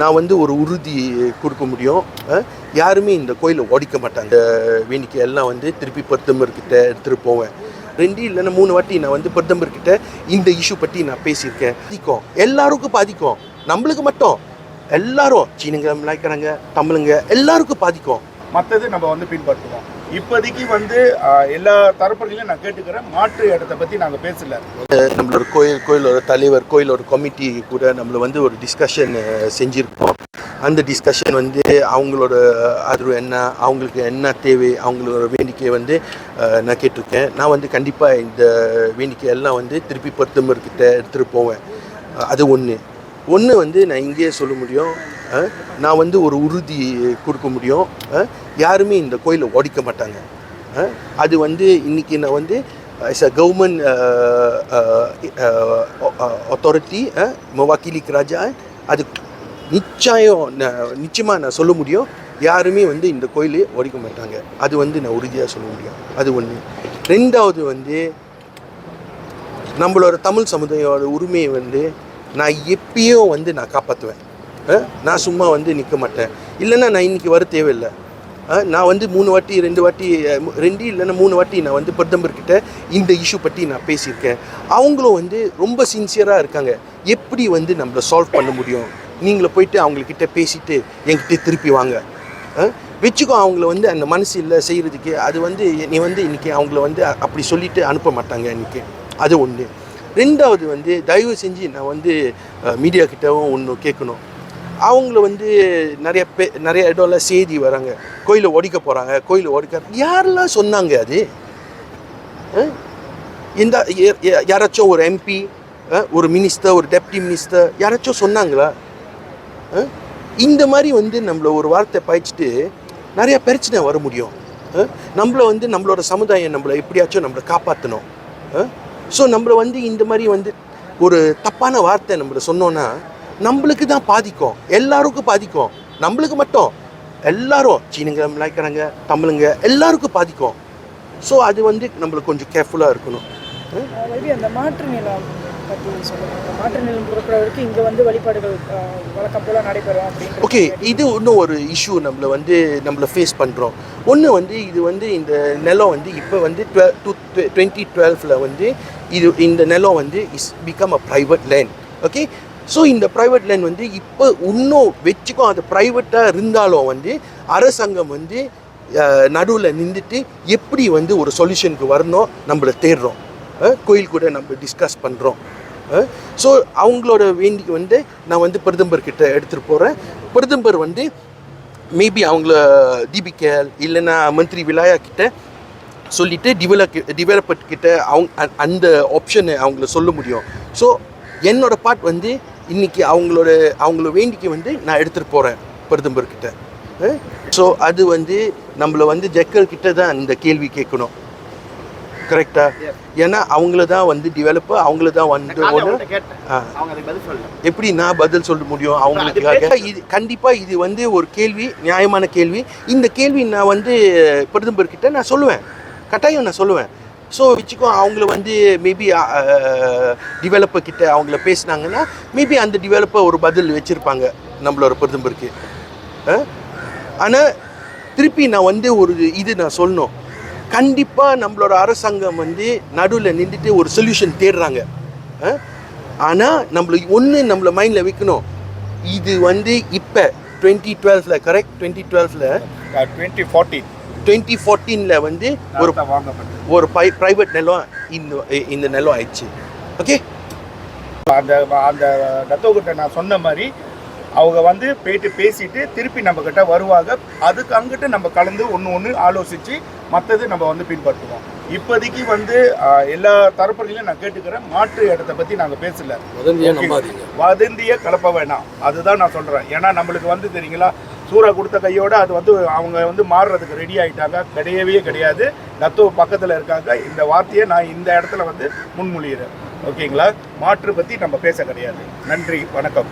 நான் வந்து ஒரு உறுதி கொடுக்க முடியும். யாருமே இந்த கோயிலை உடைக்க மாட்டாங்க. வேணிக்கை எல்லாம் வந்து திருப்பி பிரதமர்கிட்ட எடுத்துகிட்டு போவேன். ரெண்டு இல்லைன்னா மூணு வாட்டி நான் வந்து பிரதமர்கிட்ட இந்த இஷ்யூ பற்றி நான் பேசியிருக்கேன். பாதிக்கும். எல்லாருக்கும் பாதிக்கும். நம்மளுக்கு மட்டும். எல்லாரும் சீனங்க மிளாய்க்கிறாங்க தமிழுங்க எல்லாருக்கும் பாதிக்கும். மற்றது நம்ம வந்து பின்பற்றுவோம். இப்போதைக்கு வந்து எல்லா தரப்புகளையும் நான் கேட்டுக்கிறேன். மாற்று இடத்தை பற்றி நாங்கள் பேசல. நம்மளோட கோயில் கோயிலோட தலைவர் கோயிலோட கமிட்டி கூட நம்மள வந்து ஒரு டிஸ்கஷன் செஞ்சுருக்கோம். அந்த டிஸ்கஷன் வந்து அவங்களோட ஆதரவு என்ன அவங்களுக்கு என்ன தேவை அவங்களோட வேண்டிக்கை வந்து நான் கேட்டிருக்கேன். நான் வந்து கண்டிப்பாக இந்த வேண்டிக்கை எல்லாம் வந்து திருப்பி பொருத்தமர்கிட்ட எடுத்துகிட்டு போவேன். அது ஒன்று ஒன்று வந்து நான் இங்கேயே சொல்ல முடியும் நான் வந்து ஒரு உறுதி கொடுக்க முடியும் யாருமே இந்த கோயிலை ஓடிக்க மாட்டாங்க அது வந்து இன்றைக்கி நான் வந்து as a government uh, uh, uh, authority uh, mewakili kerajaan அது நிச்சயம் நிச்சயமாக நான் சொல்ல முடியும் யாருமே வந்து இந்த கோயிலே ஒடிக்க மாட்டாங்க. அது வந்து நான் உறுதியாக சொல்ல முடியும். அது ஒன்று ரெண்டாவது வந்து நம்மளோட தமிழ் சமுதாயோட உரிமையை வந்து நான் எப்பயும் வந்து நான் காப்பாற்றுவேன் நான் சும்மா வந்து நிற்க மாட்டேன். இல்லைன்னா நான் இன்னைக்கு வர தேவையில்லை. நான் வந்து மூணு வாட்டி ரெண்டு வாட்டி ரெண்டு இல்லைன்னா மூணு வாட்டி நான் வந்து பிரதமர்கிட்ட இந்த இஷ்யூ பற்றி நான் பேசியிருக்கேன். அவங்களும் வந்து ரொம்ப சின்சியராக இருக்காங்க. எப்படி வந்து நம்மளை சால்வ் பண்ண முடியும்? நீங்கள போயிட்டு அவங்கக்கிட்ட பேசிட்டு என்கிட்ட திருப்பி வாங்க. வச்சுக்கோ அவங்கள வந்து அந்த மனசு இல்லை செய்கிறதுக்கு அது வந்து நீ வந்து இன்றைக்கி அவங்கள வந்து அப்படி சொல்லிவிட்டு அனுப்ப மாட்டாங்க இன்றைக்கி அது ஒன்று ரெண்டாவது வந்து தயவு செஞ்சு நான் வந்து மீடியா கிட்டவும் ஒன்று கேட்கணும். அவங்கள வந்து நிறைய பே நிறைய இடம்ல செய்தி வராங்க. கோயிலை ஒடிக்க போகிறாங்க கோயிலை ஒடிக்க யாரெல்லாம் சொன்னாங்க அது? இந்த யாராச்சும் ஒரு எம்பி ஒரு மினிஸ்டர் ஒரு டெப்டி மினிஸ்டர் யாராச்சும் சொன்னாங்களா? இந்த மாதிரி வந்து நம்மளை ஒரு வார்த்தை பாய்ச்சிட்டு நிறைய பிரச்சனை வர முடியும். நம்மளை நம்மள வந்து நம்மளோட சமுதாயம் நம்மளை எப்படியாச்சும் நம்மளை காப்பாற்றணும் ஸோ நம்மளை வந்து இந்த மாதிரி வந்து ஒரு தப்பான வார்த்தை நம்மள சொன்னோன்னா நம்மளுக்கு தான் பாதிக்கும். எல்லாருக்கும் பாதிக்கும். நம்மளுக்கு மட்டும். எல்லாரும் சீனங்க மலாய்க்கிறாங்க தமிழுங்க எல்லாருக்கும் பாதிக்கும். ஸோ அது வந்து நம்மளுக்கு கொஞ்சம் கேர்ஃபுல்லாக இருக்கணும். அந்த மாற்று நிலம் பற்றி சொல்லுங்கள் அந்த மாற்று நிலம் கொடுக்குற வரைக்கும் இங்கே வந்து வழிபாடுகள் வழக்கம் போல நடைபெறும் அப்படின்னு ஓகே இது இன்னும் ஒரு இஷ்யூ நம்மளை வந்து நம்மளை ஃபேஸ் பண்ணுறோம் ஒன்று வந்து இது வந்து இந்த நிலம் வந்து இப்போ வந்து டுவெல் டூ டுவெண்ட்டி டுவெல்ஃபில் வந்து இது இந்த நிலம் வந்து is become a private land okay so இந்த ப்ரைவேட் லேண்ட் வந்து இப்போ இன்னும் வச்சுக்கோ அது ப்ரைவேட்டாக இருந்தாலும் வந்து அரசாங்கம் வந்து நடுவில் நின்றுட்டு எப்படி வந்து ஒரு சொல்யூஷனுக்கு வரணும் நம்மளை தேடுறோம். கோயில் கூட நம்ம டிஸ்கஸ் பண்ணுறோம் ஸோ அவங்களோட வேண்டிக்கு வந்து நான் வந்து பிரதமர்கிட்ட எடுத்துகிட்டு போகிறேன் பிரதமர் வந்து மேபி அவங்கள தீபிகேல் இல்லைன்னா மந்திரி விலாயா கிட்ட சொல்லிட்டு டிவலப் டிவலப்பர் கிட்ட அவங்க அ- அந்த ஆப்ஷனை அவங்கள சொல்ல முடியும். ஸோ என்னோட பார்ட் வந்து இன்னைக்கு அவங்களோட அவங்கள வேண்டிக்கு வந்து நான் எடுத்துகிட்டு போகிறேன் பிரதமர்கிட்ட ஸோ அது வந்து நம்மளை வந்து ஜக்கல் கிட்ட தான் இந்த கேள்வி கேட்கணும். கரெக்டா ஏன்னா அவங்கள தான் வந்து டெவலப்பர் அவங்கள தான் வந்து எப்படி நான் பதில் சொல்ல முடியும் அவங்களுக்காக? இது கண்டிப்பாக இது வந்து ஒரு கேள்வி நியாயமான கேள்வி. இந்த கேள்வி நான் வந்து பிரதமர் கிட்ட நான் சொல்லுவேன். கட்டாயம் நான் சொல்லுவேன். ஸோ வச்சுக்கோ அவங்கள வந்து மேபி டெவலப்பர் கிட்ட அவங்கள பேசுனாங்கன்னா மேபி அந்த டெவலப்பர் ஒரு பதில் வச்சுருப்பாங்க நம்மளோட பிரதமருக்கு ஆனால் திருப்பி நான் வந்து ஒரு இது நான் சொல்லணும். கண்டிப்பாக நம்மளோட அரசாங்கம் வந்து நடுவில் நின்றுட்டு ஒரு சொல்யூஷன் தேடுறாங்க. ஆனால் நம்மளுக்கு ஒன்று நம்மள மைண்டில் வைக்கணும். இது வந்து இப்போ டுவெண்ட்டி டுவெல்வில் கரெக்ட் டுவெண்ட்டி டுவெல்வில் டுவெண்ட்டி ஃபார்ட்டின் டுவெண்ட்டி ஃபோர்டீனில் வந்து ஒரு ஒரு பை ப்ரைவேட் நிலம் இந்த இந்த நிலம் ஆயிடுச்சு. ஓகே அந்த அந்த டத்தோகிட்ட நான் சொன்ன மாதிரி அவங்க வந்து போயிட்டு பேசிட்டு திருப்பி நம்ம கிட்ட வருவாங்க. அதுக்கு அங்கிட்டு நம்ம கலந்து ஒன்று ஒன்று ஆலோசித்து மற்றது நம்ம வந்து பின்பற்றுவோம். இப்போதைக்கு வந்து எல்லா தரப்புகளையும் நான் கேட்டுக்கிறேன். மாற்று இடத்தை பற்றி நாங்கள் பேசல. வதந்திய கலப்ப வேணாம். அதுதான் நான் சொல்கிறேன் ஏன்னா நம்மளுக்கு வந்து தெரியுங்களா சூறா கொடுத்த கையோட அது வந்து அவங்க வந்து மாறுறதுக்கு ரெடி ஆயிட்டாங்க. கிடையவே கிடையாது. தத்துவ பக்கத்தில் இருக்காங்க. இந்த வார்த்தையை நான் இந்த இடத்துல வந்து முன்மொழிகிறேன் ஓகேங்களா? மாற்று பற்றி நம்ம பேச கிடையாது. நன்றி. வணக்கம்.